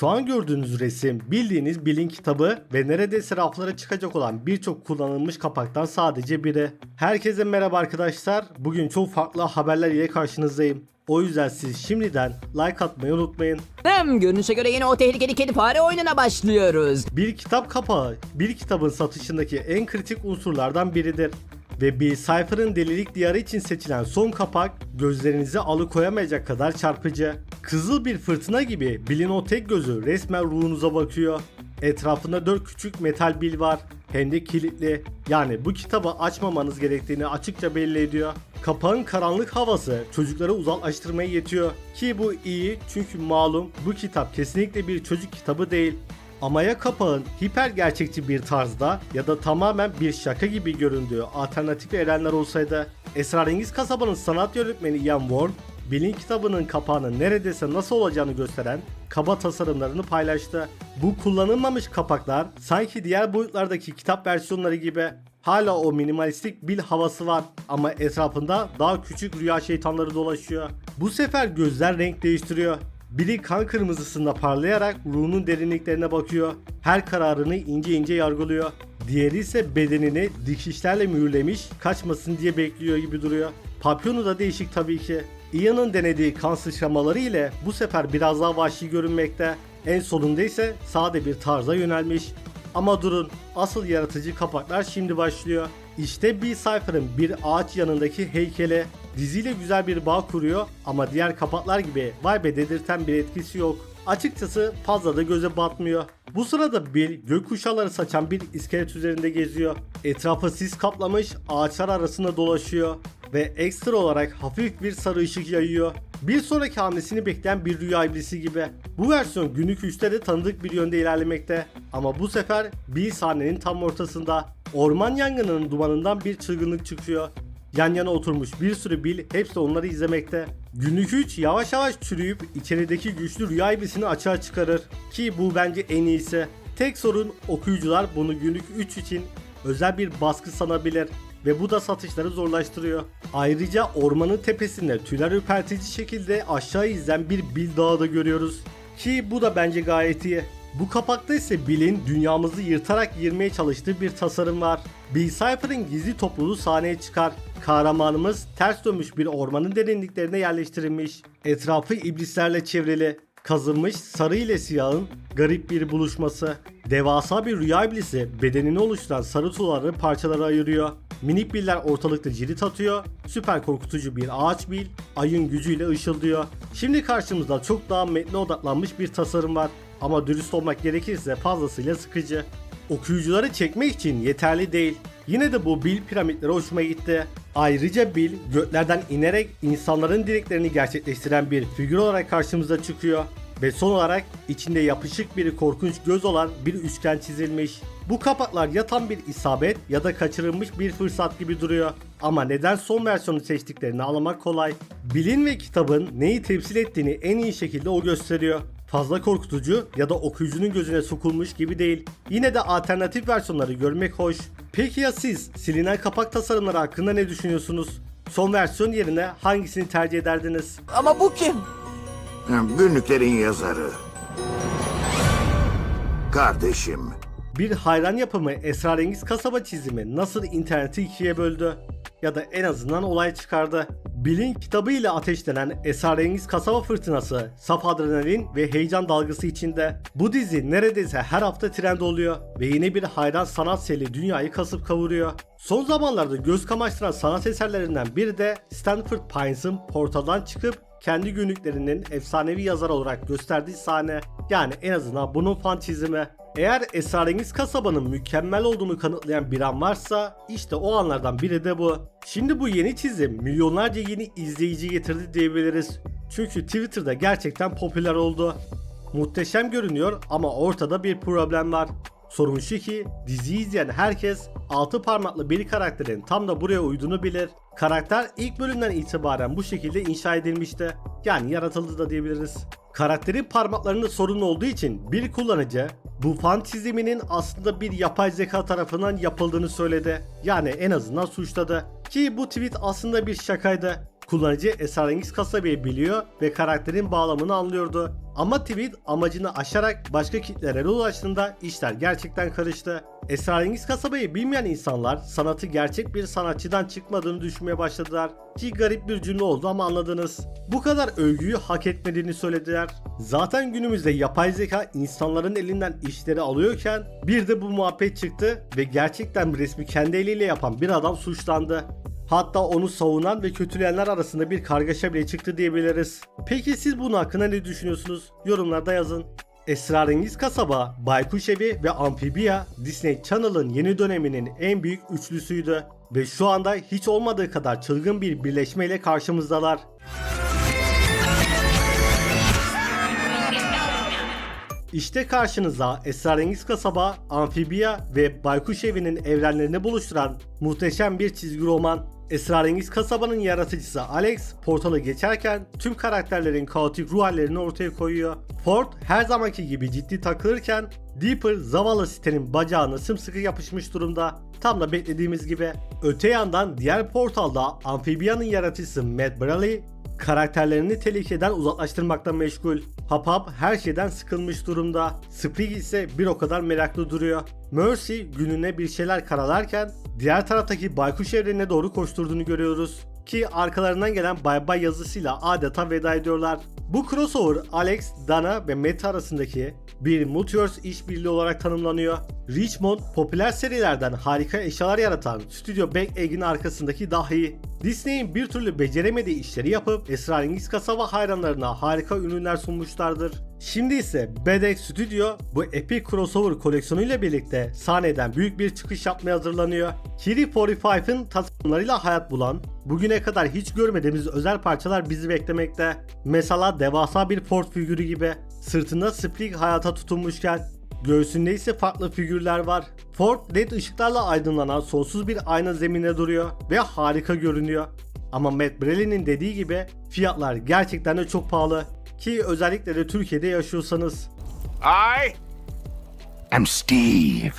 Şu an gördüğünüz resim bildiğiniz Bill'in kitabı ve neredeyse raflara çıkacak olan birçok kullanılmış kapaktan sadece biri. Herkese merhaba arkadaşlar. Bugün çok farklı haberler ile karşınızdayım. O yüzden siz şimdiden like atmayı unutmayın. Hem görünüşe göre yine o tehlikeli kedi fare oyununa başlıyoruz. Bir kitap kapağı bir kitabın satışındaki en kritik unsurlardan biridir. Ve bir Cypher'ın delilik diyarı için seçilen son kapak gözlerinizi alıkoyamayacak kadar çarpıcı. Kızıl bir fırtına gibi Bill'in o tek gözü resmen ruhunuza bakıyor. Etrafında dört küçük metal bil var. Hem de kilitli. Yani bu kitabı açmamanız gerektiğini açıkça belli ediyor. Kapağın karanlık havası çocukları uzaklaştırmaya yetiyor. Ki bu iyi çünkü malum bu kitap kesinlikle bir çocuk kitabı değil. Ama ya kapağın hiper gerçekçi bir tarzda ya da tamamen bir şaka gibi göründüğü alternatif evrenler olsaydı Esrarengiz Kasabanın sanat yönetmeni Ian Warren Bill'in kitabının kapağının neredeyse nasıl olacağını gösteren kaba tasarımlarını paylaştı. Bu kullanılmamış kapaklar sanki diğer boyutlardaki kitap versiyonları gibi hala o minimalistik Bill havası var ama etrafında daha küçük rüya şeytanları dolaşıyor. Bu sefer gözler renk değiştiriyor. Biri kan kırmızısında parlayarak ruhunun derinliklerine bakıyor. Her kararını ince ince yargılıyor. Diğeri ise bedenini dikişlerle mühürlemiş, kaçmasın diye bekliyor gibi duruyor. Papyonu da değişik tabii ki. Ian'ın denediği kan sıçramaları ile bu sefer biraz daha vahşi görünmekte. En sonunda ise sade bir tarza yönelmiş. Ama durun, asıl yaratıcı kapaklar şimdi başlıyor. İşte bir Cypher'ın bir ağaç yanındaki heykeli. Diziyle güzel bir bağ kuruyor ama diğer kapaklar gibi vay be dedirten bir etkisi yok. Açıkçası fazla da göze batmıyor. Bu sırada Bill gökkuşağları saçan bir iskelet üzerinde geziyor. Etrafı sis kaplamış ağaçlar arasında dolaşıyor ve ekstra olarak hafif bir sarı ışık yayıyor. Bir sonraki hamlesini bekleyen bir rüya iblisi gibi. Bu versiyon günlük 3'te de tanıdık bir yönde ilerlemekte. Ama bu sefer bir sahnenin tam ortasında. Orman yangınının dumanından bir çılgınlık çıkıyor. Yan yana oturmuş bir sürü Bill hepsi onları izlemekte. Günlük 3 yavaş yavaş çürüyüp içerideki güçlü rüya iblisini açığa çıkarır. Ki bu bence en iyisi. Tek sorun okuyucular bunu günlük 3 için özel bir baskı sanabilir ve bu da satışları zorlaştırıyor. Ayrıca ormanın tepesinde tüyler ürpertici şekilde aşağı izlen bir Bill dağı da görüyoruz. Ki bu da bence gayet iyi. Bu kapakta ise Bill'in dünyamızı yırtarak girmeye çalıştığı bir tasarım var. Bill Cipher'ın gizli topluluğu sahneye çıkar. Kahramanımız ters dönmüş bir ormanın derinliklerine yerleştirilmiş. Etrafı iblislerle çevrili. Kazınmış sarı ile siyahın garip bir buluşması. Devasa bir rüya iblisi bedenini oluşturan sarı tuğları parçalara ayırıyor. Minik biller ortalıkta cirit atıyor. Süper korkutucu bir ağaç bil ayın gücüyle ışıldıyor. Şimdi karşımızda çok daha metne odaklanmış bir tasarım var. Ama dürüst olmak gerekirse fazlasıyla sıkıcı. Okuyucuları çekmek için yeterli değil. Yine de bu Bill piramitleri hoşuma gitti. Ayrıca Bill göklerden inerek insanların dileklerini gerçekleştiren bir figür olarak karşımıza çıkıyor. Ve son olarak içinde yapışık bir korkunç göz olan bir üçgen çizilmiş. Bu kapaklar ya tam bir isabet ya da kaçırılmış bir fırsat gibi duruyor. Ama neden son versiyonu seçtiklerini anlamak kolay. Bill'in ve kitabın neyi temsil ettiğini en iyi şekilde o gösteriyor fazla korkutucu ya da okuyucunun gözüne sokulmuş gibi değil. Yine de alternatif versiyonları görmek hoş. Peki ya siz silinen kapak tasarımları hakkında ne düşünüyorsunuz? Son versiyon yerine hangisini tercih ederdiniz? Ama bu kim? Günlüklerin yazarı. Kardeşim. Bir hayran yapımı esrarengiz kasaba çizimi nasıl interneti ikiye böldü? Ya da en azından olay çıkardı. Bill'in kitabıyla ateşlenen esrarengiz kasaba fırtınası, saf adrenalin ve heyecan dalgası içinde. Bu dizi neredeyse her hafta trend oluyor ve yeni bir hayran sanat seli dünyayı kasıp kavuruyor. Son zamanlarda göz kamaştıran sanat eserlerinden biri de Stanford Pines'ın portaldan çıkıp kendi günlüklerinin efsanevi yazar olarak gösterdiği sahne. Yani en azından bunun fantizmi. Eğer esrarengiz kasabanın mükemmel olduğunu kanıtlayan bir an varsa işte o anlardan biri de bu. Şimdi bu yeni çizim milyonlarca yeni izleyici getirdi diyebiliriz. Çünkü Twitter'da gerçekten popüler oldu. Muhteşem görünüyor ama ortada bir problem var. Sorun şu ki diziyi izleyen herkes altı parmaklı bir karakterin tam da buraya uyduğunu bilir. Karakter ilk bölümden itibaren bu şekilde inşa edilmişti. Yani yaratıldı da diyebiliriz. Karakterin parmaklarında sorun olduğu için bir kullanıcı bu fan çiziminin aslında bir yapay zeka tarafından yapıldığını söyledi. Yani en azından suçladı. Ki bu tweet aslında bir şakaydı. Kullanıcı esrarengiz kasabayı biliyor ve karakterin bağlamını anlıyordu. Ama tweet amacını aşarak başka kitlelere ulaştığında işler gerçekten karıştı. Esrarengiz kasabayı bilmeyen insanlar sanatı gerçek bir sanatçıdan çıkmadığını düşünmeye başladılar. Ki garip bir cümle oldu ama anladınız. Bu kadar övgüyü hak etmediğini söylediler. Zaten günümüzde yapay zeka insanların elinden işleri alıyorken bir de bu muhabbet çıktı ve gerçekten resmi kendi eliyle yapan bir adam suçlandı. Hatta onu savunan ve kötüleyenler arasında bir kargaşa bile çıktı diyebiliriz. Peki siz bunun hakkında ne düşünüyorsunuz? Yorumlarda yazın. Esrarengiz Kasaba, Baykuş Evi ve Amphibia Disney Channel'ın yeni döneminin en büyük üçlüsüydü. Ve şu anda hiç olmadığı kadar çılgın bir birleşmeyle karşımızdalar. İşte karşınıza Esrarengiz Kasaba, Amphibia ve Baykuş Evi'nin evrenlerini buluşturan muhteşem bir çizgi roman. Esrarengiz Kasaba'nın yaratıcısı Alex, portalı geçerken tüm karakterlerin kaotik ruh hallerini ortaya koyuyor. Ford her zamanki gibi ciddi takılırken Deeper zavallı sitenin bacağına sımsıkı yapışmış durumda. Tam da beklediğimiz gibi. Öte yandan diğer portalda Amphibia'nın yaratıcısı Matt Bradley karakterlerini tehlikeden uzaklaştırmakla meşgul. Hap Hap her şeyden sıkılmış durumda. Sprig ise bir o kadar meraklı duruyor. Mercy gününe bir şeyler karalarken diğer taraftaki baykuş evrenine doğru koşturduğunu görüyoruz. Ki arkalarından gelen bay bay yazısıyla adeta veda ediyorlar. Bu crossover Alex, Dana ve Matt arasındaki bir Multiverse işbirliği olarak tanımlanıyor. Richmond popüler serilerden harika eşyalar yaratan Studio Back Egg'in arkasındaki dahi. Disney'in bir türlü beceremediği işleri yapıp esrarengiz kasaba hayranlarına harika ürünler sunmuşlardır. Şimdi ise BDX Studio bu Epic Crossover koleksiyonuyla birlikte sahneden büyük bir çıkış yapmaya hazırlanıyor. Kiri 45'ın tasarımlarıyla hayat bulan, bugüne kadar hiç görmediğimiz özel parçalar bizi beklemekte. Mesela devasa bir Ford figürü gibi. Sırtında Sprig hayata tutunmuşken Göğsünde ise farklı figürler var. Ford led ışıklarla aydınlanan sonsuz bir ayna zemine duruyor ve harika görünüyor. Ama Matt Braley'nin dediği gibi fiyatlar gerçekten de çok pahalı. Ki özellikle de Türkiye'de yaşıyorsanız. I am Steve.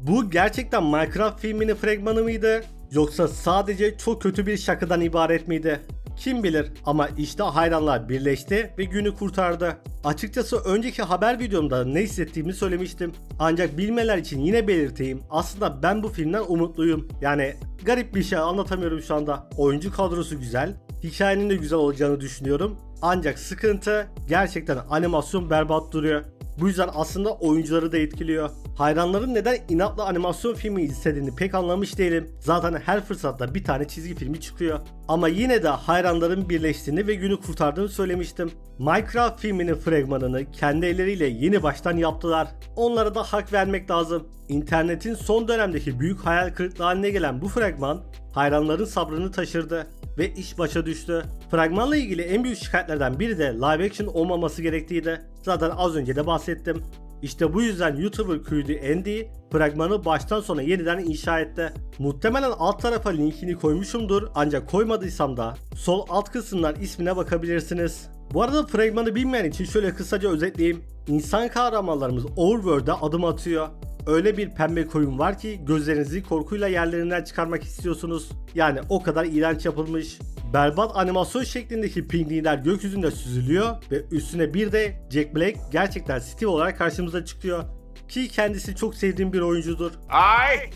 Bu gerçekten Minecraft filminin fragmanı mıydı? Yoksa sadece çok kötü bir şakadan ibaret miydi? Kim bilir ama işte hayranlar birleşti ve günü kurtardı. Açıkçası önceki haber videomda ne hissettiğimi söylemiştim. Ancak bilmeler için yine belirteyim. Aslında ben bu filmden umutluyum. Yani garip bir şey anlatamıyorum şu anda. Oyuncu kadrosu güzel. Hikayenin de güzel olacağını düşünüyorum. Ancak sıkıntı gerçekten animasyon berbat duruyor. Bu yüzden aslında oyuncuları da etkiliyor. Hayranların neden inatla animasyon filmi istediğini pek anlamış değilim. Zaten her fırsatta bir tane çizgi filmi çıkıyor. Ama yine de hayranların birleştiğini ve günü kurtardığını söylemiştim. Minecraft filminin fragmanını kendi elleriyle yeni baştan yaptılar. Onlara da hak vermek lazım. İnternetin son dönemdeki büyük hayal kırıklığı haline gelen bu fragman hayranların sabrını taşırdı ve iş başa düştü. Fragmanla ilgili en büyük şikayetlerden biri de live action olmaması gerektiğiydi. Zaten az önce de bahsettim. İşte bu yüzden YouTuber Creedy Andy fragmanı baştan sona yeniden inşa etti. Muhtemelen alt tarafa linkini koymuşumdur ancak koymadıysam da sol alt kısımdan ismine bakabilirsiniz. Bu arada fragmanı bilmeyen için şöyle kısaca özetleyeyim. İnsan kahramanlarımız Overworld'e adım atıyor. Öyle bir pembe koyun var ki gözlerinizi korkuyla yerlerinden çıkarmak istiyorsunuz. Yani o kadar iğrenç yapılmış. Berbat animasyon şeklindeki pingvinler gökyüzünde süzülüyor ve üstüne bir de Jack Black gerçekten Steve olarak karşımıza çıkıyor. Ki kendisi çok sevdiğim bir oyuncudur. I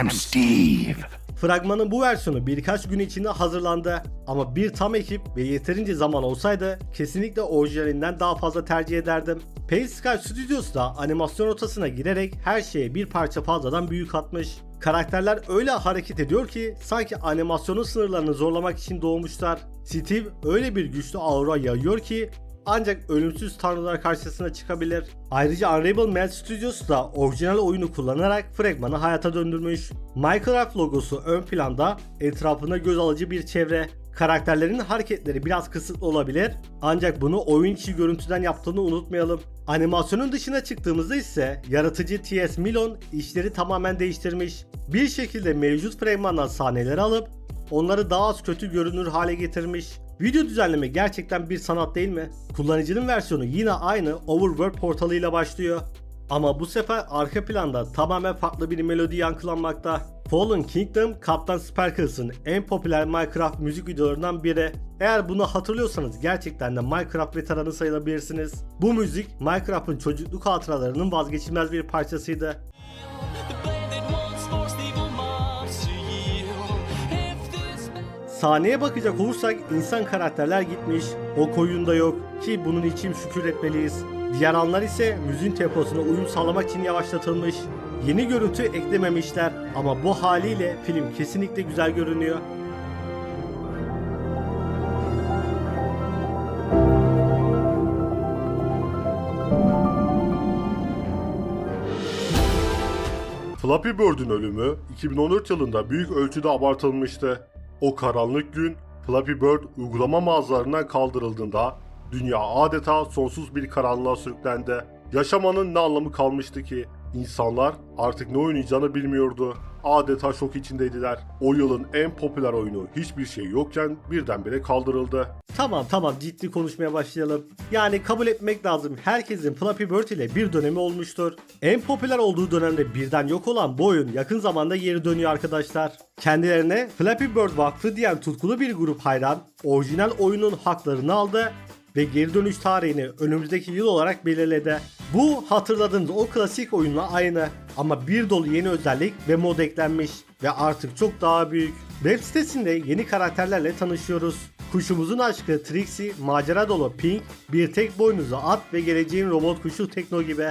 am Steve. Fragmanın bu versiyonu birkaç gün içinde hazırlandı ama bir tam ekip ve yeterince zaman olsaydı kesinlikle orijinalinden daha fazla tercih ederdim. Paysky Studios da animasyon rotasına girerek her şeye bir parça fazladan büyük atmış. Karakterler öyle hareket ediyor ki sanki animasyonun sınırlarını zorlamak için doğmuşlar. Steve öyle bir güçlü aura yayıyor ki ancak ölümsüz tanrılar karşısına çıkabilir. Ayrıca Unravel Man Studios da orijinal oyunu kullanarak fragmanı hayata döndürmüş. Minecraft logosu ön planda, etrafında göz alıcı bir çevre. Karakterlerin hareketleri biraz kısıtlı olabilir ancak bunu oyun içi görüntüden yaptığını unutmayalım. Animasyonun dışına çıktığımızda ise yaratıcı T.S. Milon işleri tamamen değiştirmiş. Bir şekilde mevcut fragmandan sahneleri alıp onları daha az kötü görünür hale getirmiş. Video düzenleme gerçekten bir sanat değil mi? Kullanıcının versiyonu yine aynı Overworld portalıyla başlıyor. Ama bu sefer arka planda tamamen farklı bir melodi yankılanmakta. Fallen Kingdom, Kaptan Sparkles'ın en popüler Minecraft müzik videolarından biri. Eğer bunu hatırlıyorsanız gerçekten de Minecraft veteranı sayılabilirsiniz. Bu müzik Minecraft'ın çocukluk hatıralarının vazgeçilmez bir parçasıydı. Sahneye bakacak olursak insan karakterler gitmiş, o koyunda yok ki bunun için şükür etmeliyiz. Diğer anlar ise müziğin temposuna uyum sağlamak için yavaşlatılmış. Yeni görüntü eklememişler ama bu haliyle film kesinlikle güzel görünüyor. Flappy Bird'ün ölümü 2014 yılında büyük ölçüde abartılmıştı. O karanlık gün Flappy Bird uygulama mağazalarından kaldırıldığında dünya adeta sonsuz bir karanlığa sürüklendi. Yaşamanın ne anlamı kalmıştı ki? İnsanlar artık ne oynayacağını bilmiyordu. Adeta şok içindeydiler. O yılın en popüler oyunu hiçbir şey yokken birdenbire kaldırıldı. Tamam tamam ciddi konuşmaya başlayalım. Yani kabul etmek lazım herkesin Flappy Bird ile bir dönemi olmuştur. En popüler olduğu dönemde birden yok olan bu oyun yakın zamanda geri dönüyor arkadaşlar. Kendilerine Flappy Bird Vakfı diyen tutkulu bir grup hayran orijinal oyunun haklarını aldı ve geri dönüş tarihini önümüzdeki yıl olarak belirledi. Bu hatırladığınız o klasik oyunla aynı ama bir dolu yeni özellik ve mod eklenmiş ve artık çok daha büyük. Web sitesinde yeni karakterlerle tanışıyoruz. Kuşumuzun aşkı Trixie, macera dolu Pink, bir tek boynuzlu at ve geleceğin robot kuşu Tekno gibi.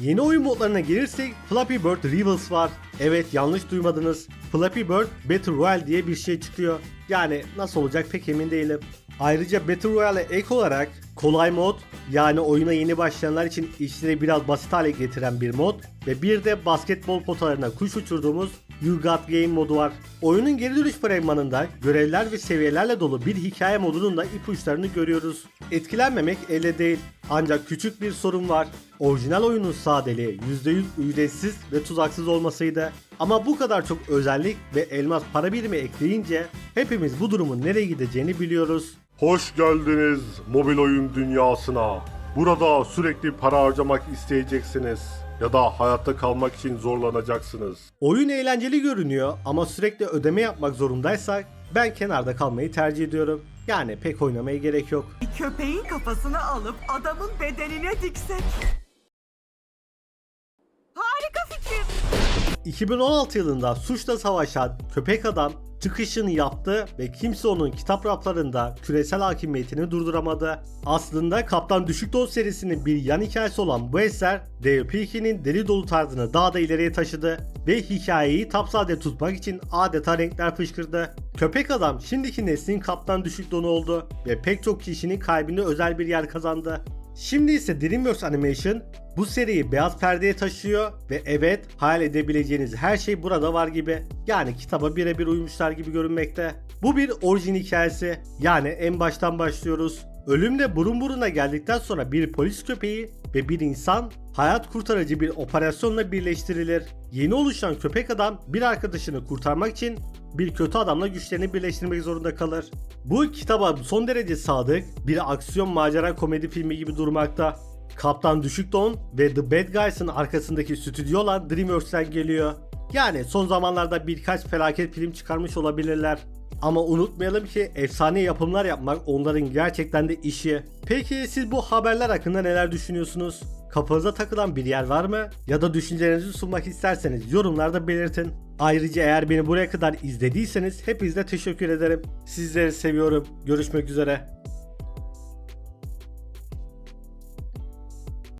Yeni oyun modlarına gelirsek Flappy Bird Rivals var. Evet yanlış duymadınız. Flappy Bird Battle Royale diye bir şey çıkıyor. Yani nasıl olacak pek emin değilim. Ayrıca Battle Royale'e ek olarak kolay mod yani oyuna yeni başlayanlar için işleri biraz basit hale getiren bir mod ve bir de basketbol potalarına kuş uçurduğumuz You Got Game modu var. Oyunun geri dönüş fragmanında görevler ve seviyelerle dolu bir hikaye modunun da ipuçlarını görüyoruz. Etkilenmemek elde değil ancak küçük bir sorun var. Orijinal oyunun sadeliği %100 ücretsiz ve tuzaksız olmasıydı. Ama bu kadar çok özellik ve elmas para birimi ekleyince hepimiz bu durumun nereye gideceğini biliyoruz. Hoş geldiniz mobil oyun dünyasına. Burada sürekli para harcamak isteyeceksiniz ya da hayatta kalmak için zorlanacaksınız. Oyun eğlenceli görünüyor ama sürekli ödeme yapmak zorundaysak ben kenarda kalmayı tercih ediyorum. Yani pek oynamaya gerek yok. Bir köpeğin kafasını alıp adamın bedenine diksek. Harika fikir. 2016 yılında suçla savaşan köpek adam çıkışını yaptı ve kimse onun kitap raflarında küresel hakimiyetini durduramadı. Aslında Kaptan Düşük Dost serisinin bir yan hikayesi olan bu eser Dale Pilkey'nin deli dolu tarzını daha da ileriye taşıdı ve hikayeyi tapsade tutmak için adeta renkler fışkırdı. Köpek adam şimdiki neslin Kaptan Düşük Donu oldu ve pek çok kişinin kalbinde özel bir yer kazandı. Şimdi ise DreamWorks Animation bu seriyi beyaz perdeye taşıyor ve evet hayal edebileceğiniz her şey burada var gibi. Yani kitaba birebir uymuşlar gibi görünmekte. Bu bir orijin hikayesi. Yani en baştan başlıyoruz. Ölümle burun buruna geldikten sonra bir polis köpeği ve bir insan hayat kurtarıcı bir operasyonla birleştirilir. Yeni oluşan köpek adam bir arkadaşını kurtarmak için bir kötü adamla güçlerini birleştirmek zorunda kalır. Bu kitaba son derece sadık bir aksiyon macera komedi filmi gibi durmakta. Kaptan Düşük Don ve The Bad Guys'ın arkasındaki stüdyo olan DreamWorks'ten geliyor. Yani son zamanlarda birkaç felaket film çıkarmış olabilirler. Ama unutmayalım ki efsane yapımlar yapmak onların gerçekten de işi. Peki siz bu haberler hakkında neler düşünüyorsunuz? Kafanıza takılan bir yer var mı? Ya da düşüncelerinizi sunmak isterseniz yorumlarda belirtin. Ayrıca eğer beni buraya kadar izlediyseniz hepinize teşekkür ederim. Sizleri seviyorum. Görüşmek üzere.